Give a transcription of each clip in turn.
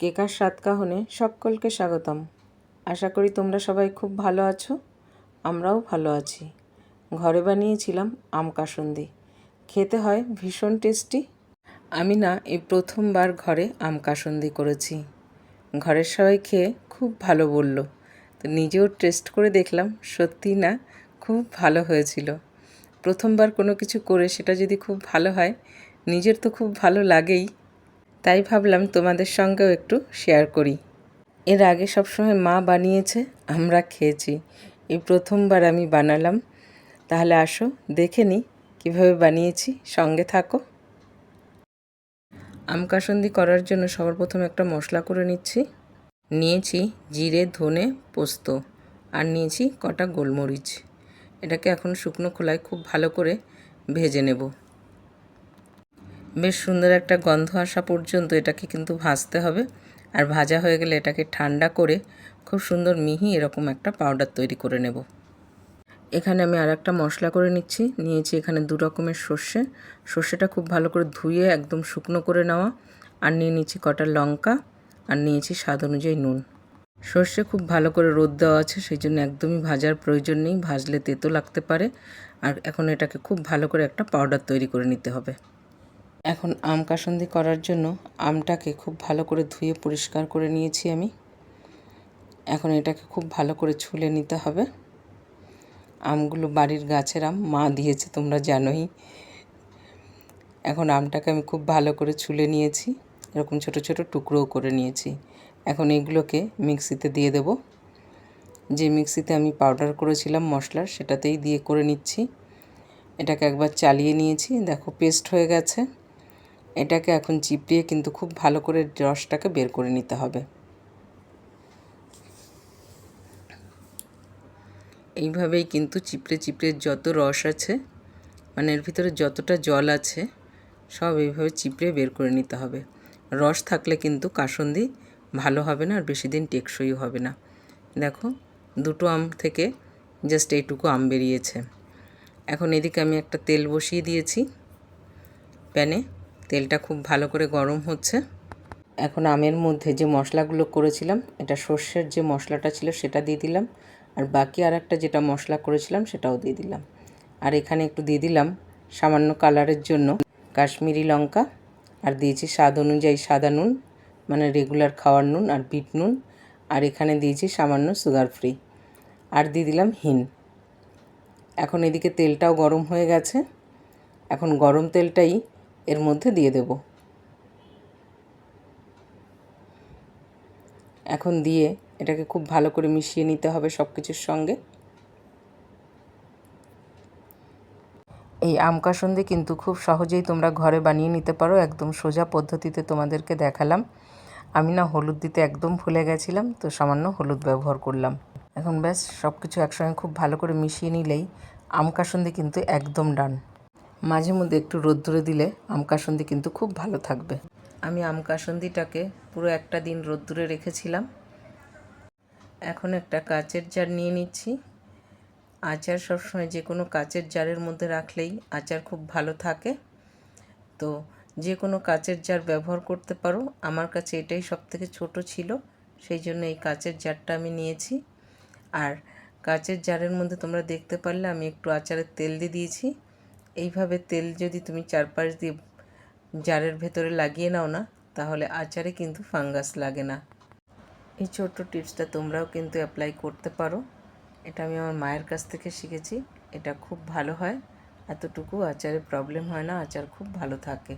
কেকার সাতকাহনে সকলকে স্বাগতম। আশা করি তোমরা সবাই খুব ভালো আছো, আমরাও ভালো আছি। ঘরে বানিয়েছিলাম আম কাসুন্দি। খেতে হয় ভীষণ টেস্টি। আমি না এই প্রথমবার ঘরে আম কাসুন্দি করেছি। ঘরের সবাই খেয়ে খুব ভালো বলল। তো নিজেও টেস্ট করে দেখলাম, সত্যি না খুব ভালো হয়েছিল। প্রথমবার কোনো কিছু করে সেটা যদি খুব ভালো হয়, নিজের তো খুব ভালো লাগেই। তাই ভাবলাম তোমাদের সঙ্গেও একটু শেয়ার করি। এর আগে সবসময় মা বানিয়েছে, আমরা খেয়েছি। এই প্রথমবার আমি বানালাম। তাহলে আসো, দেখে নিই কীভাবে বানিয়েছি, সঙ্গে থাকো। আম কাসন্দি করার জন্য সবার প্রথমে একটা মশলা করে নিচ্ছি। নিয়েছি জিরে, ধনে, পোস্ত আর নিয়েছি কটা গোলমরিচ। এটাকে এখন শুকনো খোলায় খুব ভালো করে ভেজে নেব। বেশ সুন্দর একটা গন্ধ আসা পর্যন্ত এটাকে কিন্তু ভাজতে হবে। আর ভাজা হয়ে গেলে এটাকে ঠান্ডা করে খুব সুন্দর মিহি এরকম একটা পাউডার তৈরি করে নেব। এখানে আমি আর একটা মশলা করে নিচ্ছি। নিয়েছি এখানে দু রকমের সর্ষে। সর্ষেটা খুব ভালো করে ধুয়ে একদম শুকনো করে নেওয়া। আর নিয়ে নিচ্ছি কটা লঙ্কা। আর নিয়েছি স্বাদ অনুযায়ী নুন। সর্ষে খুব ভালো করে রোদ দেওয়া আছে সেই জন্য একদমই ভাজার প্রয়োজন নেই। ভাজলে তেতো লাগতে পারে। আর এখন এটাকে খুব ভালো করে একটা পাউডার তৈরি করে নিতে হবে। এখন আম কাসন্দি করার জন্য আমটাকে খুব ভালো করে ধুয়ে পরিষ্কার করে নিয়েছি আমি। এখন এটাকে খুব ভালো করে ছুলে নিতে হবে। আমগুলো বাড়ির গাছের আম, মা দিয়েছে, তোমরা জানোই। এখন আমটাকে আমি খুব ভালো করে ছুলে নিয়েছি, এরকম ছোট ছোট টুকরোও করে নিয়েছি। এখন এগুলোকে মিক্সিতে দিয়ে দেব। যে মিক্সিতে আমি পাউডার করেছিলাম মশলার সেটাতেই দিয়ে করে নিচ্ছি। এটাকে একবার চালিয়ে নিয়েছি, দেখো পেস্ট হয়ে গেছে। এটাকে এখন চিপড়িয়ে কিন্তু খুব ভালো করে রসটাকে বের করে নিতে হবে। এইভাবেই কিন্তু চিপড়ে চিপড়ে যত রস আছে মানে এর ভিতরে যতটা জল আছে, সব এইভাবে চিপড়ে বের করে নিতে হবে। রস থাকলে কিন্তু কাসন্দি ভালো হবে না আর বেশি দিন টেকসই হবে না। দেখো, দুটো আম থেকে জাস্ট এইটুকু আম বেরিয়েছে। এখন এদিকে আমি একটা তেল বসিয়ে দিয়েছি। প্যানে তেলটা খুব ভালো করে গরম হচ্ছে। এখন আমের মধ্যে যে মশলাগুলো করেছিলাম, এটা সর্ষের যে মশলাটা ছিল সেটা দিয়ে দিলাম। আর বাকি আর একটা যেটা মশলা করেছিলাম সেটাও দিয়ে দিলাম। আর এখানে একটু দিয়ে দিলাম সামান্য কালারের জন্য কাশ্মীরি লঙ্কা। আর দিয়েছি স্বাদ অনুযায়ী সাদা নুন মানে রেগুলার খাওয়ার নুন আর বিট নুন। আর এখানে দিয়েছি সামান্য সুগার ফ্রি। আর দিয়ে দিলাম হিন এখন এদিকে তেলটাও গরম হয়ে গেছে। এখন গরম তেলটাই এর মধ্যে দিয়ে দেব। এখন দিয়ে এটাকে খুব ভালো করে মিশিয়ে নিতে হবে সব কিছুর সঙ্গে। এই আম কাসন্দি কিন্তু খুব সহজেই তোমরা ঘরে বানিয়ে নিতে পারো, একদম সোজা পদ্ধতিতে তোমাদেরকে দেখালাম। আমি না হলুদ দিতে একদম ভুলে গেছিলাম, তো সামান্য হলুদ ব্যবহার করলাম। এখন ব্যাস সব কিছু একসঙ্গে খুব ভালো করে মিশিয়ে নিলেই আম কাসন্দি কিন্তু একদম ডান। মাঝে মধ্যে একটু রোদ্দুরে দিলে আম কাসন্দি কিন্তু খুব ভালো থাকবে। আমি আম কাসন্দিটাকে পুরো একটা দিন রোদ্দুরে রেখেছিলাম। এখন একটা কাচের জার নিয়ে নিচ্ছি। আচার সবসময় যে কোনো কাচের জারের মধ্যে রাখলেই আচার খুব ভালো থাকে। তো যে কোনো কাচের জার ব্যবহার করতে পারো। আমার কাছে এটাই সব থেকে ছোটো ছিল, সেই জন্য এই কাচের জারটা আমি নিয়েছি। আর কাচের জারের মধ্যে তোমরা দেখতে পারলে আমি একটু আচারের তেল দিয়ে দিয়েছি। এইভাবে তেল যদি তুমি চারপাশ দিয়ে জারের ভেতরে লাগিয়ে নাও না, তাহলে আচারে কিন্তু ফাঙ্গাস লাগে না। এই ছোট্ট টিপসটা তোমরাও কিন্তু অ্যাপ্লাই করতে পারো। এটা আমি আমার মায়ের কাছ থেকে শিখেছি। এটা খুব ভালো হয়। এতটুকু আচারে প্রবলেম হয় না, আচার খুব ভালো থাকে।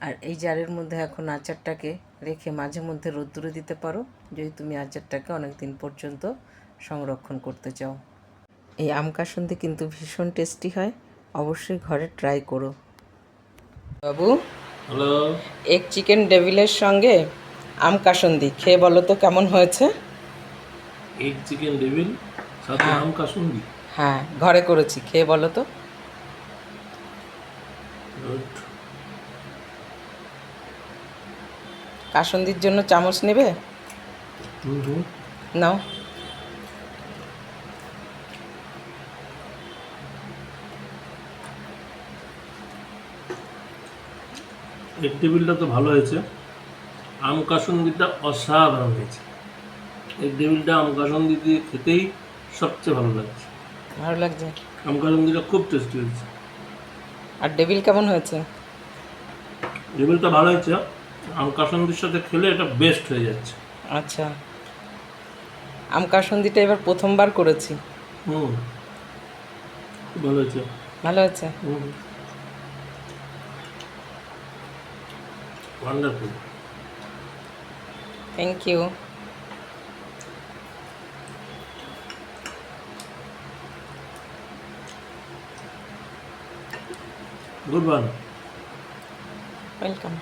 আর এই জারের মধ্যে এখন আচারটাকে রেখে মাঝে মধ্যে রোদ্দুরে দিতে পারো। যদি তুমি আচারটাকে অনেক দিন পর্যন্ত সংরক্ষণ করতে চাও। এই আম কিন্তু ভীষণ টেস্টি হয়। অবশ্যই ঘরে ট্রাই করো। বাবু হ্যালো। এক চিকেন ডেভিলের সঙ্গে আম কাসুন্দি খেয়ে বলো তো কেমন হয়েছে? এগ চিকেন ডেভিল সাথে আম কাসুন্দি? হ্যাঁ ঘরে করেছি খেয়ে বলো তো। কাসুন্দির জন্য চামচ নেবে? নাও। এগ টেবিলটা তো ভালো হয়েছে। আম কাসুন্দিটা অসাধারণ হয়েছে। এই টেবিলটা আম কাসুন্দি দিয়ে খেতেই সবচেয়ে ভালো লাগছে। ভালো লাগছে। আম কাসুন্দিটা খুব টেস্টি হয়েছে। আর ডেবিল কেমন হয়েছে? ডেভিলটা ভালো হয়েছে। আম কাসুন্দির সাথে খেলে এটা বেস্ট হয়ে যাচ্ছে। আচ্ছা। আম কাসন্দিটা এবার প্রথমবার করেছি। হুম। ভালো হয়েছে। ভালো হয়েছে? হুম। Wonderful thank you good one welcome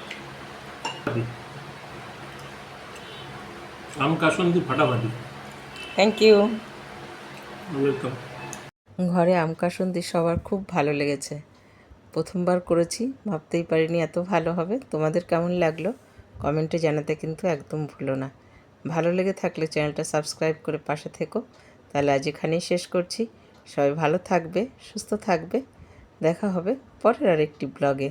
আম কাসুন্দি ফাটাফাটি থ্যাংক ইউ ওয়েলকাম ঘরে আম কাসন্দি সবার খুব ভালো লেগেছে। প্রথমবার করেছি, ভাবতেই পারিনি এত ভালো হবে। তোমাদের কেমন লাগল? কমেন্টে জানাতে কিন্তু একদম ভুলো না। ভালো লেগে থাকলে চ্যানেলটা সাবস্ক্রাইব করে পাশে থেকো। তাহলে আজ এখানেই শেষ করছি। সবাই ভালো থাকবে, সুস্থ থাকবে। দেখা হবে পরের আরেকটি ব্লগে।